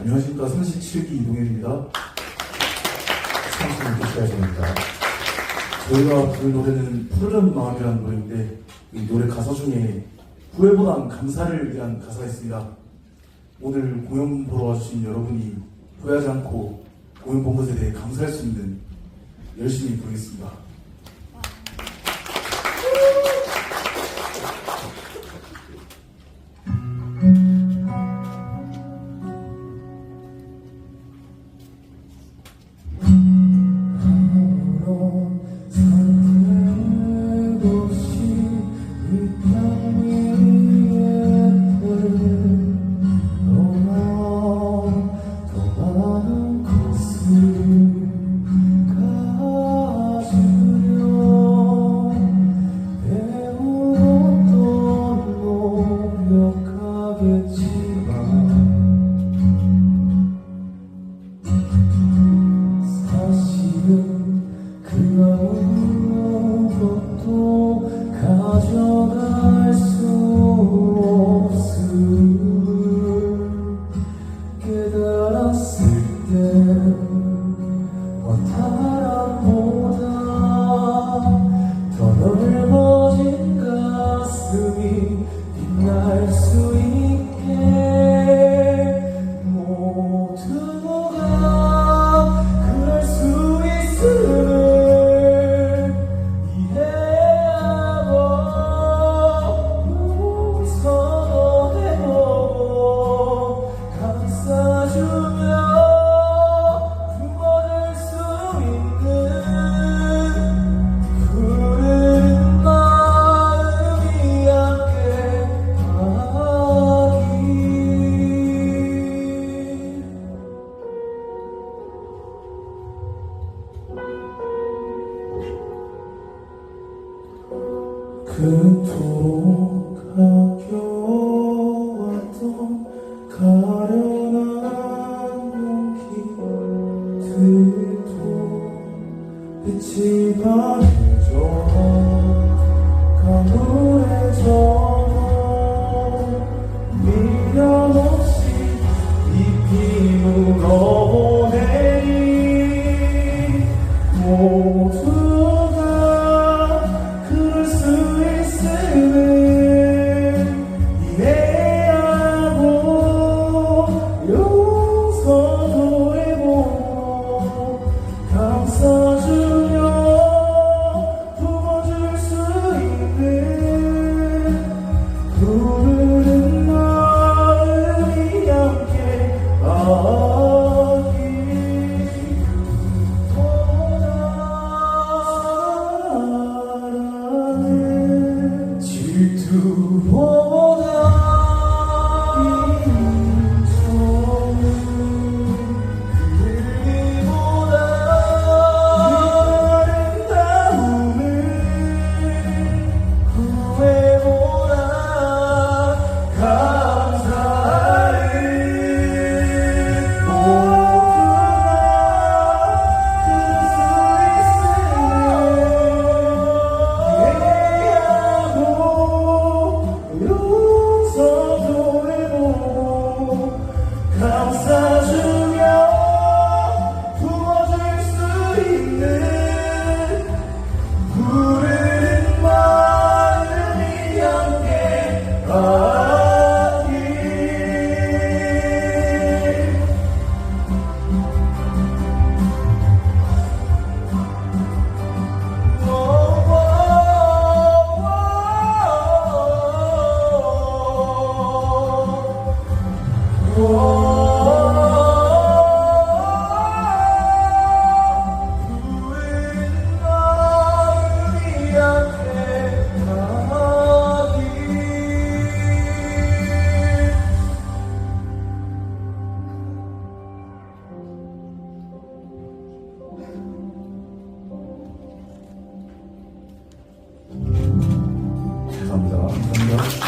안녕하십니까 37기 이동현입니다. 참신을 계시하십니다. 저희가 부른 노래는 푸르른 마음이라는 노래인데 이 노래 가사 중에 후회보단 감사를 위한 가사가 있습니다. 오늘 공연 보러 와주신 여러분이 후회하지 않고 공연 본 것에 대해 감사할 수 있는 열심히 부르겠습니다. 하겠지만 사실은 그 아무것도 가져갈 수 없음 깨달았을 때 그토록 아껴왔던 가련한 용기들도 빛이 반져 가물해져 Thank you.